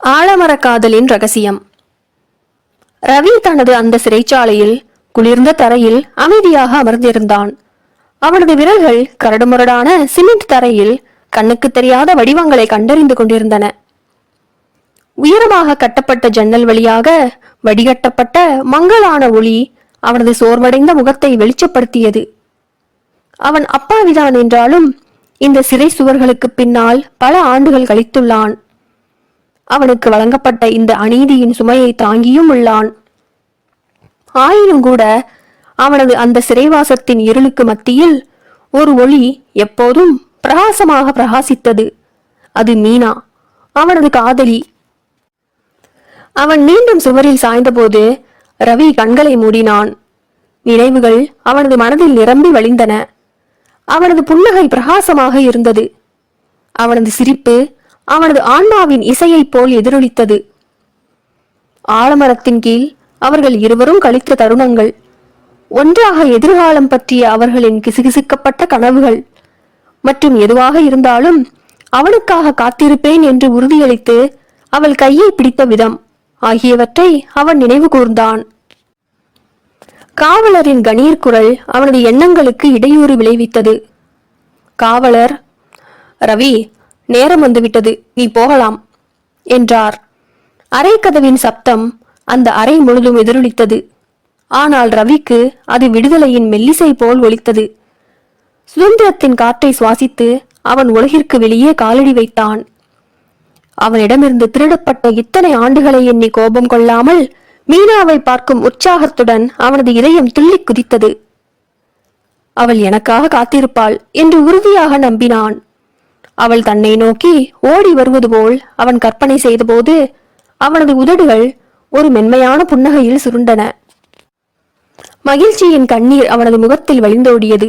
ஆழமர காதலின் ரகசியம். ரவி தனது அந்த சிறைச்சாலையில் குளிர்ந்த தரையில் அமைதியாக அமர்ந்திருந்தான். அவனது விரல்கள் கரடுமுரடான சிமெண்ட் தரையில் கண்ணுக்கு தெரியாத வடிவங்களை கண்டறிந்து கொண்டிருந்தன. உயரமாக கட்டப்பட்ட ஜன்னல் வழியாக வடிகட்டப்பட்ட மங்கலான ஒளி அவனது சோர்வடைந்த முகத்தை வெளிச்சப்படுத்தியது. அவன் அப்பாவிதான் என்றாலும் இந்த சிறை சுவர்களுக்கு பின்னால் பல ஆண்டுகள் கழித்துள்ளான். அவனுக்கு வழங்கப்பட்ட இந்த அநீதியின் சுமையை தாங்கியும் உள்ளான். ஆயினும் கூட அவனது அந்த சிறைவாசத்தின் இருளுக்கு மத்தியில் ஒரு ஒளி எப்போதும் பிரகாசமாக பிரகாசித்தது. அது மீனா அவனது காதலி. அவன் மீண்டும் சுவரில் சாய்ந்தபோது ரவி கண்களை மூடினான். நினைவுகள் அவனது மனதில் நிரம்பி வழிந்தன. அவனது புன்னகை பிரகாசமாக இருந்தது. அவனது சிரிப்பு அவனது ஆன்மாவின் இசையைப் போல் எதிரொலித்தது. ஆலமரத்தின் கீழ் அவர்கள் இருவரும் கழித்த தருணங்கள். ஒன்றாக எதிர்காலம் பற்றிய அவர்களின் கிசுகிசுக்கப்பட்ட கனவுகள். மற்றும் எதுவாக இருந்தாலும் அவனுக்காக காத்திருப்பேன் என்று உறுதியளித்து அவள் கையை பிடித்த விதம் ஆகியவற்றை அவன் நினைவு கூர்ந்தான். காவலரின் கணீர் குரல் அவனது எண்ணங்களுக்கு இடையூறு விளைவித்தது. காவலர் ரவி நேரம் வந்துவிட்டது நீ போகலாம் என்றார். அறைக்கதவின் சப்தம் அந்த அறை முழுதும் எதிரொலித்தது. ஆனால் ரவிக்கு அது விடுதலையின் மெல்லிசை போல் ஒலித்தது. சுதந்திரத்தின் காற்றை சுவாசித்து அவன் உலகிற்கு வெளியே காலடி வைத்தான். அவனிடமிருந்து திருடப்பட்ட இத்தனை ஆண்டுகளை எண்ணி கோபம் கொள்ளாமல் மீனாவை பார்க்கும் உற்சாகத்துடன் அவனது இதயம் துள்ளிக் குதித்தது. அவள் எனக்காக காத்திருப்பாள் என்று உறுதியாக நம்பினான். அவள் தன்னை நோக்கி ஓடி வருவது போல் அவன் கற்பனை செய்தபோது அவனது உதடுகள் ஒரு மென்மையான புன்னகையில் சுருண்டன. மகிழ்ச்சியின் கண்ணீர் அவனது முகத்தில் வழிந்தோடியது.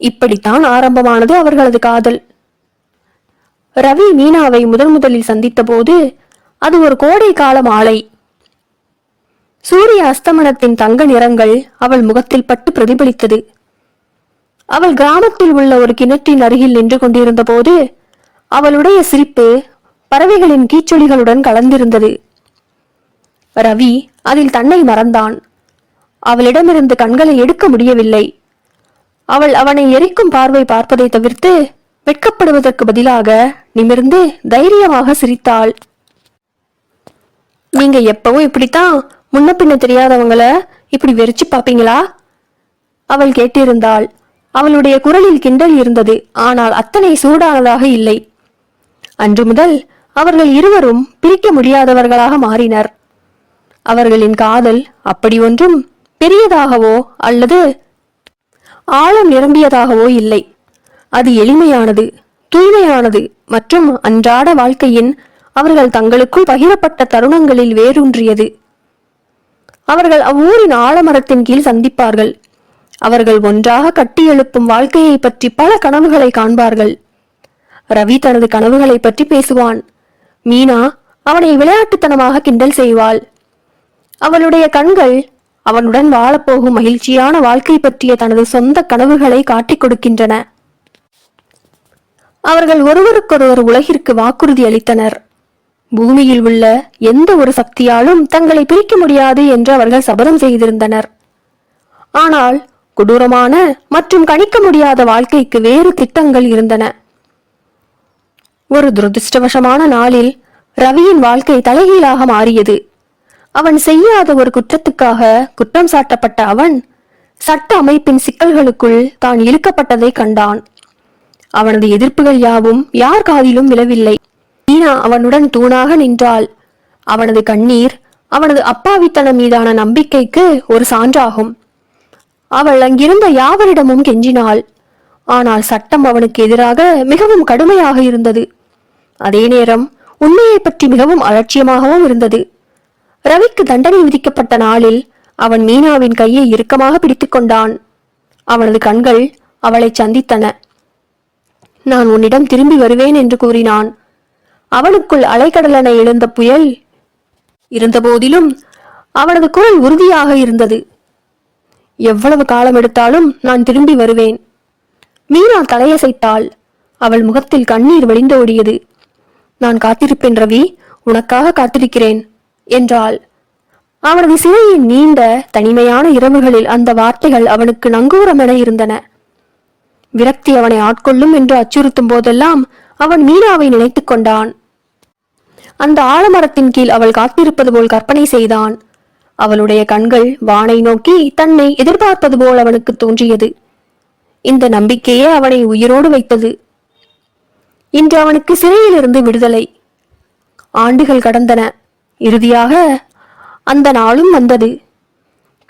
இப்படித்தான் ஆரம்பமானது அவர்களது காதல். ரவி மீனாவை முதன் முதலில் சந்தித்தபோது அது ஒரு கோடை கால மாலை. சூரிய அஸ்தமனத்தின் தங்க நிறங்கள் அவள் முகத்தில் பட்டு பிரதிபலித்தது. அவள் கிராமத்தில் உள்ள ஒரு கிணற்றின் அருகில் நின்று கொண்டிருந்த போது அவளுடைய சிரிப்பு பறவைகளின் கீச்சொலிகளுடன் கலந்திருந்தது. ரவி அதில் தன்னை மறந்தான். அவளிடமிருந்து கண்களை எடுக்க முடியவில்லை. அவள் அவனை எரிக்கும் பார்வை பார்ப்பதை தவிர்த்து வெட்கப்படுவதற்கு பதிலாக நிமிர்ந்து தைரியமாக சிரித்தாள். நீங்க எப்பவும் இப்படித்தான்? முன்ன பின்ன தெரியாதவங்கள இப்படி வெறிச்சு பாப்பீங்களா அவள் கேட்டிருந்தாள். அவளுடைய குரலில் கிண்டல் இருந்தது. ஆனால் அத்தனை சூடானதாக இல்லை. அன்று முதல் அவர்கள் இருவரும் பிரிக்க முடியாதவர்களாக மாறினர். அவர்களின் காதல் அப்படி ஒன்றும் பெரியதாகவோ அல்லது ஆழம் நிரம்பியதாகவோ இல்லை. அது எளிமையானது தூய்மையானது மற்றும் அன்றாட வாழ்க்கையின் அவர்கள் தங்களுக்குள் பகிரப்பட்ட தருணங்களில் வேரூன்றியது. அவர்கள் அவ்வூரின் ஆலமரத்தின் கீழ் சந்திப்பார்கள். அவர்கள் ஒன்றாக கட்டியெழுப்பும் வாழ்க்கையை பற்றி பல கனவுகளை காண்பார்கள். ரவி தனது கனவுகளை பற்றி பேசுவான். மீனா அவனை விளையாட்டுத்தனமாக கிண்டல் செய்வாள். அவளுடைய கண்கள் அவனுடன் வாழப்போகும் மகிழ்ச்சியான வாழ்க்கை பற்றிய தனது சொந்த கனவுகளை காட்டிக் கொடுக்கின்றன. அவர்கள் ஒருவருக்கொருவர் உலகிற்கு வாக்குறுதி அளித்தனர். பூமியில் உள்ள எந்த ஒரு சக்தியாலும் தங்களை பிரிக்க முடியாது என்று அவர்கள் சபதம் செய்திருந்தனர். ஆனால் கொடூரமான மற்றும் கணிக்க முடியாத வாழ்க்கைக்கு வேறு திட்டங்கள் இருந்தன. ஒரு துரதிருஷ்டவசமான நாளில் ரவியின் வாழ்க்கை தலைகீழாக மாறியது. அவன் செய்யாத ஒரு குற்றத்துக்காக குற்றம் சாட்டப்பட்ட அவன் சட்ட அமைப்பின் சிக்கல்களுக்குள் தான் இழுக்கப்பட்டதை கண்டான். அவனது எதிர்ப்புகள் யாவும் யார் காதிலும் விழவில்லை. மீனா அவனுடன் தூணாக நின்றாள். அவனது கண்ணீர் அவனது அப்பாவித்தனம் மீதான நம்பிக்கைக்கு ஒரு சான்றாகும். அவள் அங்கிருந்த யாவரிடமும் கெஞ்சினாள். ஆனால் சட்டம் அவனுக்கு எதிராக மிகவும் கடுமையாக இருந்தது. அதே நேரம் உண்மையை பற்றி மிகவும் அலட்சியமாகவும் இருந்தது. ரவிக்கு தண்டனை விதிக்கப்பட்ட நாளில் அவன் மீனாவின் கையை இறுக்கமாக பிடித்துக் கொண்டான். அவனது கண்கள் அவளை சந்தித்தன. நான் உன்னிடம் திரும்பி வருவேன் என்று கூறினான். அவனுக்குள் அலைக்கடலென எழுந்த புயல் இருந்தபோதிலும் அவனது குரல் உறுதியாக இருந்தது. எவ்வளவு காலம் எடுத்தாலும் நான் திரும்பி வருவேன். மீனா தலையசைத்தாள். அவள் முகத்தில் கண்ணீர் வழிந்தோடியது நான் காத்திருப்பேன் ரவி. உனக்காக காத்திருக்கிறேன் என்றாள். அவனது சிறையின் நீண்ட தனிமையான இரவுகளில் அந்த வார்த்தைகள் அவனுக்கு நங்கூரம் என இருந்தன. விரக்தி அவனை ஆட்கொள்ளும் என்று அச்சுறுத்தும் போதெல்லாம் அவன் மீனாவை நினைத்துக் கொண்டான். அந்த ஆலமரத்தின் கீழ் அவள் காத்திருப்பது போல் கற்பனை செய்தான். அவளுடைய கண்கள் வானை நோக்கி தன்னை எதிர்பார்ப்பது போல் அவனுக்கு தோன்றியது. இந்த நம்பிக்கையே அவனை உயிரோடு வைத்தது. இன்று அவனுக்கு சிறையிலிருந்து விடுதலை. ஆண்டுகள் கடந்தன. இறுதியாக அந்த நாளும் வந்தது.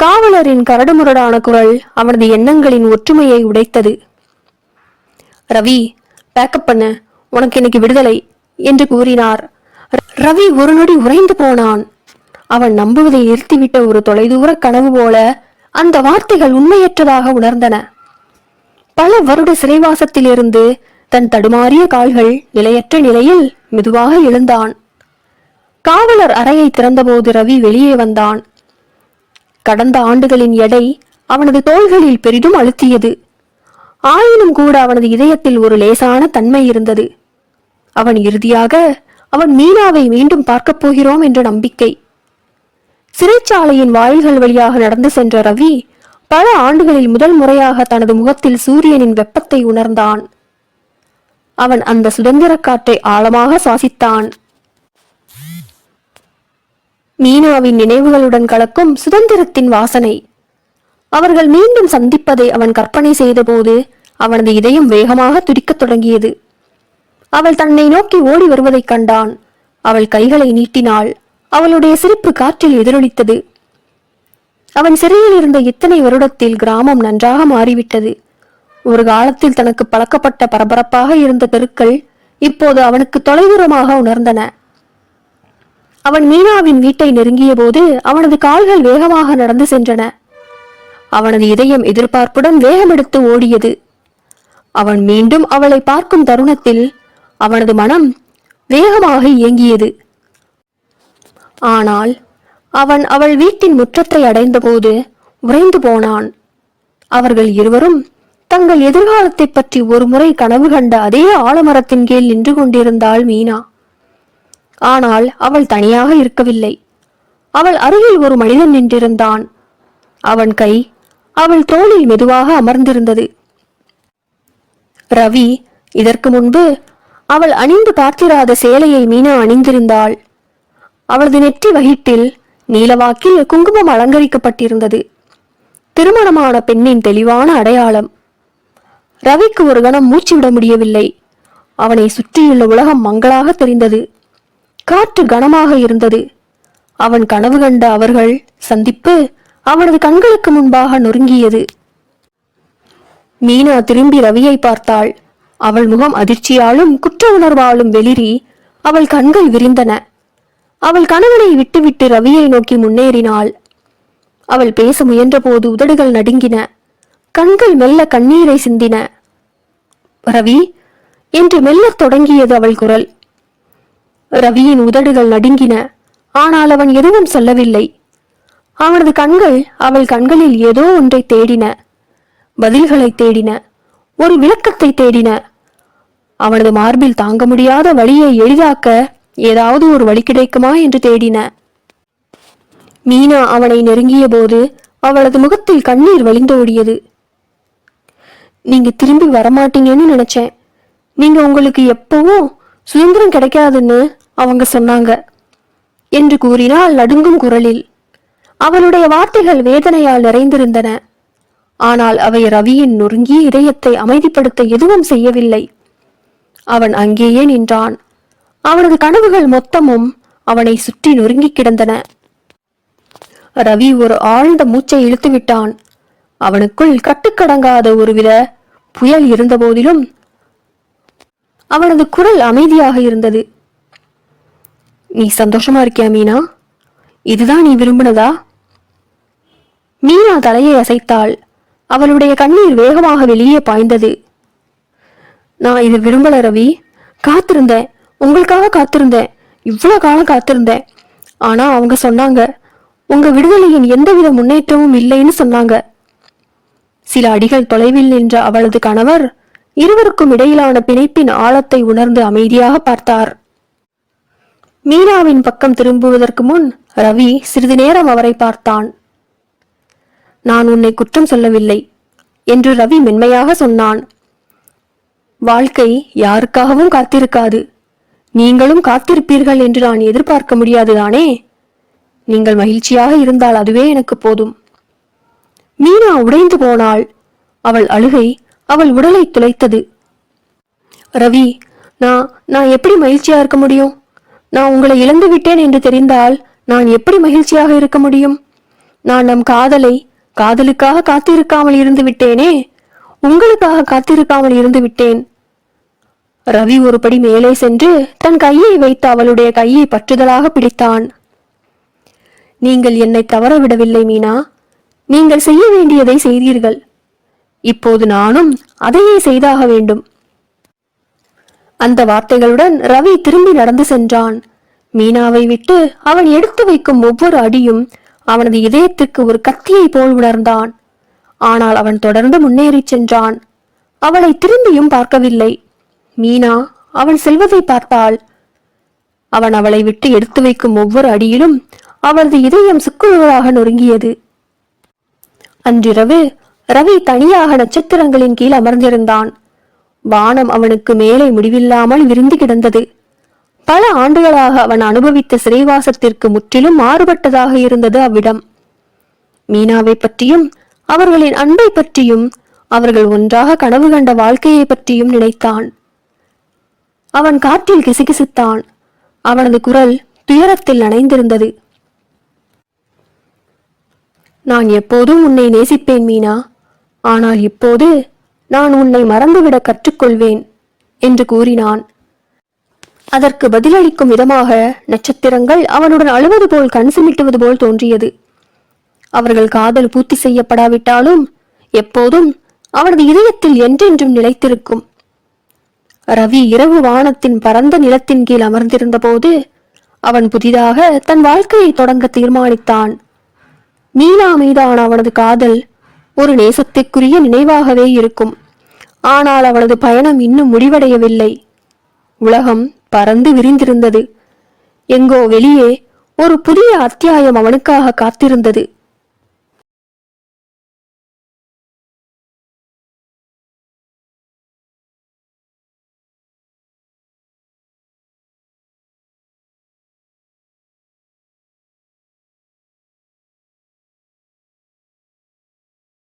காவலரின் கரடுமுரடான குரல் அவனது எண்ணங்களின் ஒற்றுமையை உடைத்தது. ரவி பேக்கப் பண்ண. உனக்கு இன்னைக்கு விடுதலை என்று கூறினார். ரவி ஒரு நொடி உறைந்து போனான். அவன் நம்புவதை நிறுத்திவிட்ட ஒரு தொலைதூர கனவு போல அந்த வார்த்தைகள் உண்மையற்றதாக உணர்ந்தன. பல வருட சிறைவாசத்திலிருந்து தன் தடுமாறிய கால்கள் நிலையற்ற நிலையில் மெதுவாக எழுந்தான். காவலர் அறையை திறந்தபோது ரவி வெளியே வந்தான். கடந்த ஆண்டுகளின் எடை அவனது தோள்களில் பெரிதும் அழுத்தியது. ஆயினும் கூட அவனது இதயத்தில் ஒரு லேசான தன்மை இருந்தது. அவன் இறுதியாக அவன் மீனாவை மீண்டும் பார்க்கப் போகிறோம் என்ற நம்பிக்கை. சிறைச்சாலையின் வாயில்கள் வழியாக நடந்து சென்ற ரவி பல ஆண்டுகளில் முதல் முறையாக தனது முகத்தில் சூரியனின் வெப்பத்தை உணர்ந்தான். அவன் அந்த சுதந்திர காற்றை ஆழமாக சுவாசித்தான். மீனாவின் நினைவுகளுடன் கலக்கும் சுதந்திரத்தின் வாசனை. அவர்கள் மீண்டும் சந்திப்பதை அவன் கற்பனை செய்தபோது அவனது இதயம் வேகமாக துடிக்கத் தொடங்கியது. அவள் தன்னை நோக்கி ஓடி வருவதைக் கண்டான். அவள் கைகளை நீட்டினாள். அவளுடைய சிரிப்பு காற்றில் எதிரொலித்தது. அவன் சிறையில் இருந்த இத்தனை வருடத்தில் கிராமம் நன்றாக மாறிவிட்டது. ஒரு காலத்தில் தனக்கு பழக்கப்பட்ட பரபரப்பாக இருந்த தெருக்கள் இப்போது அவனுக்கு தொலைதூரமாக உணர்ந்தன. அவன் மீனாவின் வீட்டை நெருங்கிய போது அவனது கால்கள் வேகமாக நடந்து சென்றன. அவனது இதயம் எதிர்பார்ப்புடன் வேகமெடுத்து ஓடியது. அவன் மீண்டும் அவளை பார்க்கும் தருணத்தில் அவனது மனம் வேகமாக இயங்கியது. ஆனால் அவன் அவள் வீட்டின் முற்றத்தை அடைந்தபோது உறைந்து போனான். அவர்கள் இருவரும் தங்கள் எதிர்காலத்தைப் பற்றி ஒருமுறை கனவு கண்ட அதே ஆலமரத்தின் கீழ் நின்று கொண்டிருந்தாள் மீனா. ஆனால் அவள் தனியாக இருக்கவில்லை. அவள் அருகில் ஒரு மனிதன் நின்றிருந்தான். அவன் கை அவள் தோளில் மெதுவாக அமர்ந்திருந்தது. ரவி இதற்கு முன்பு அவள் அணிந்து பார்த்திராத சேலையை மீனா அணிந்திருந்தாள். அவளது நெற்றி வகிட்டில் நீலவாக்கில் குங்குமம் அலங்கரிக்கப்பட்டிருந்தது. திருமணமான பெண்ணின் தெளிவான அடையாளம். ரவிக்கு ஒரு கணம் மூச்சு விட முடியவில்லை. அவனை சுற்றியுள்ள உலகம் மங்களாக தெரிந்தது. காற்று கனமாக இருந்தது. அவன் கனவு கண்ட அவர்கள் சந்திப்பு அவனது கண்களுக்கு முன்பாக நொறுங்கியது. மீனா திரும்பி ரவியை பார்த்தாள். அவள் முகம் அதிர்ச்சியாலும் குற்ற உணர்வாலும் வெளிரி அவள் கண்கள் விரிந்தன. அவள் கணவனை விட்டுவிட்டு ரவியை நோக்கி முன்னேறினாள். அவள் பேச முயன்றபோது உதடுகள் நடுங்கின. கண்கள் மெல்ல கண்ணீரை சிந்தின. ரவி என்று மெல்ல தொடங்கியது அவள் குரல். ரவியின் உதடுகள் நடுங்கின. ஆனால் அவன் எதுவும் சொல்லவில்லை. அவனது கண்கள் அவள் கண்களில் ஏதோ ஒன்றை தேடின. பதில்களை தேடின. ஒரு விளக்கத்தை தேடின. அவனது மார்பில் தாங்க முடியாத வழியை எளிதாக்க ஏதாவது ஒரு வழி கிடைக்குமா என்று தேடின. மீனா அவனை நெருங்கிய போது அவளது முகத்தில் கண்ணீர் வழிந்தோடியது நீங்க திரும்பி வரமாட்டீங்கன்னு நினைச்சேன். நீங்க உங்களுக்கு எப்பவும் சுதந்திரம் கிடைக்காதுன்னு அவங்க சொன்னாங்க என்று கூறினாள் நடுங்கும் குரலில். அவளுடைய வார்த்தைகள் வேதனையால் நிறைந்திருந்தன. ஆனால் அவை ரவியின் நொறுங்கிய இதயத்தை அமைதிப்படுத்த எதுவும் செய்யவில்லை. அவன் அங்கேயே நின்றான். அவனது கனவுகள் மொத்தமும் அவனை சுற்றி நொறுங்கி கிடந்தன. ரவி ஒரு ஆழ்ந்த மூச்சை இழுத்து விட்டான். அவனுக்குள் கட்டுக்கடங்காத ஒருவித புயல் இருந்தபோதிலும் அவனது குரல் அமைதியாக இருந்தது. நீ சந்தோஷமா இருக்கியா மீனா? இதுதான் நீ விரும்பினதா? மீனா தலையை அசைத்தாள். அவளுடைய கண்ணீர் வேகமாக வெளியே பாய்ந்தது. நான் இது விரும்பல ரவி. காத்திருந்தேன். உங்களுக்காக காத்திருந்தேன். இவ்வளோ காலம் காத்திருந்தேன். ஆனால் அவங்க சொன்னாங்க உங்க விடுதலையின் எந்தவித முன்னேற்றமும் இல்லைன்னு சொன்னாங்க. சில அடிகள் தொலைவில் நின்ற அவளது கணவர் இருவருக்கும் இடையிலான பிணைப்பின் ஆழத்தை உணர்ந்து அமைதியாக பார்த்தார். மீனாவின் பக்கம் திரும்புவதற்கு முன் ரவி சிறிது நேரம் அவரை பார்த்தான். நான் உன்னை குற்றம் சொல்லவில்லை என்று ரவி மென்மையாக சொன்னான். வாழ்க்கை யாருக்காகவும் காத்திருக்காது. நீங்களும் காத்திருப்பீர்கள் என்று நான் எதிர்பார்க்க முடியாதுதானே? நீங்கள் மகிழ்ச்சியாக இருந்தால் அதுவே எனக்கு போதும். மீனா உடைந்து போனாள். அவள் அழுகை அவள் உடலை துளைத்தது. ரவி நான் நான் எப்படி மகிழ்ச்சியா இருக்க முடியும்? நான் உங்களை இழந்து விட்டேன் என்று தெரிந்தால் நான் எப்படி மகிழ்ச்சியாக இருக்க முடியும்? நான் நம் காதலை காதலுக்காக காத்திருக்காமல் இருந்து விட்டேனே? உங்களுக்காக காத்திருக்காமல் இருந்து விட்டேன். ரவி ஒருபடி மேலே சென்று தன் கையை வைத்து அவளுடைய கையை பற்றுதலாக பிடித்தான். நீங்கள் என்னை தவற விடவில்லை மீனா. நீங்கள் செய்ய வேண்டியதை செய்தீர்கள். இப்போது நானும் அதையே செய்தாக வேண்டும். அந்த வார்த்தைகளுடன் ரவி திரும்பி நடந்து சென்றான். மீனாவை விட்டு அவன் எடுத்து வைக்கும் ஒவ்வொரு அடியும் அவனது இதயத்திற்கு ஒரு கத்தியை போல் உணர்ந்தான். ஆனால் அவன் தொடர்ந்து முன்னேறிச் சென்றான். அவளை திரும்பியும் பார்க்கவில்லை. மீனா அவன் செல்வதை பார்த்தாள். அவன் அவளை விட்டு எடுத்து வைக்கும் ஒவ்வொரு அடியிலும் அவளது இதயம் சுக்குநூறாக நொறுங்கியது. அன்றிரவு ரவி தனியாக நட்சத்திரங்களின் கீழ் அமர்ந்திருந்தான். வானம் அவனுக்கு மேலே முடிவில்லாமல் விரிந்து கிடந்தது. பல ஆண்டுகளாக அவன் அனுபவித்த சிறைவாசத்திற்கு முற்றிலும் மாறுபட்டதாக இருந்தது அவ்விடம். மீனாவை பற்றியும் அவர்களின் அன்பை பற்றியும் அவர்கள் ஒன்றாக கனவு கண்ட வாழ்க்கையை பற்றியும் நினைத்தான். அவன் காற்றில் கிசுகிசுத்தான். அவனது குரல் துயரத்தில் நனைந்திருந்தது. நான் எப்போதும் உன்னை நேசிப்பேன் மீனா. ஆனால் இப்போது நான் உன்னை மறந்துவிட கற்றுக்கொள்வேன் என்று கூறினான். அதற்கு பதிலளிக்கும் விதமாக நட்சத்திரங்கள் அவனுடன் அழுவது போல் கண் சிமிட்டுவது போல் தோன்றியது. அவர்கள் காதல் பூர்த்தி செய்யப்படாவிட்டாலும் எப்போதும் அவனது இதயத்தில் என்றென்றும் நிலைத்திருக்கும். ரவி இரவு வானத்தின் பரந்த நிலத்தின் கீழ் அமர்ந்திருந்த போது அவன் புதிதாக தன் வாழ்க்கையை தொடங்க தீர்மானித்தான். மீனா மீதான அவனது காதல் ஒரு நேசத்திற்குரிய நினைவாகவே இருக்கும். ஆனால் அவனது பயணம் இன்னும் முடிவடையவில்லை. உலகம் பறந்து விரிந்திருந்தது. எங்கோ வெளியே ஒரு புதிய அத்தியாயம் அவனுக்காக காத்திருந்தது.